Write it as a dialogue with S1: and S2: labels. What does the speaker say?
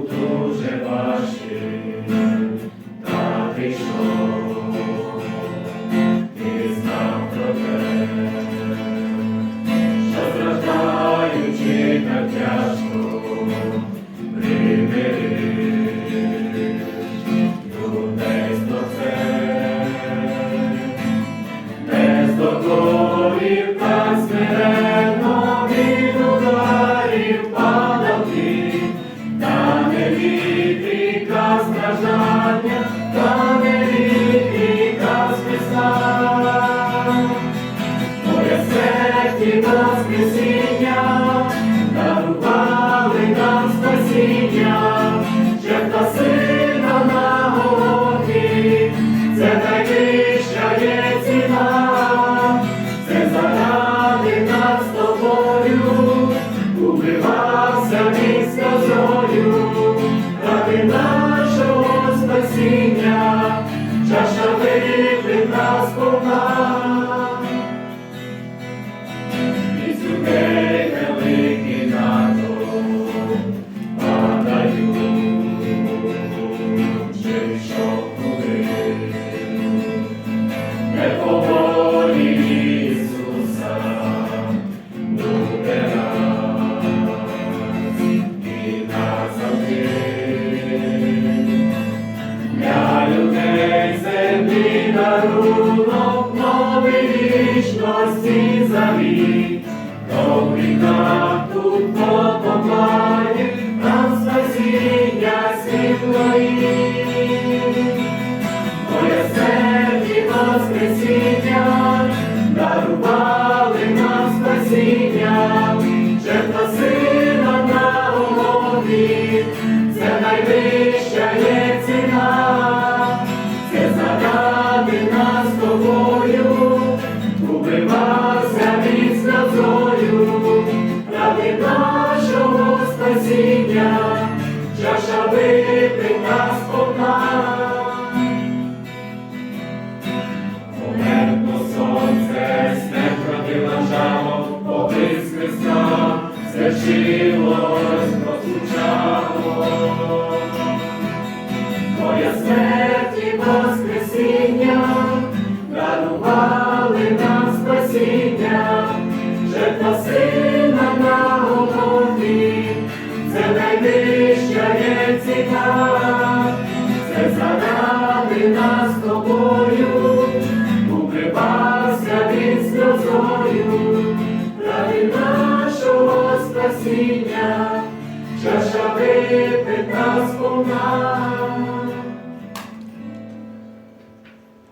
S1: дуже важким, та прийшов. That I did. дарунок новий вічності завіт, Добрі так тут побо. Ти нас життя, це заради нас тобою, укривався від сльозою, ради нашого спасіння, чаша випит нас.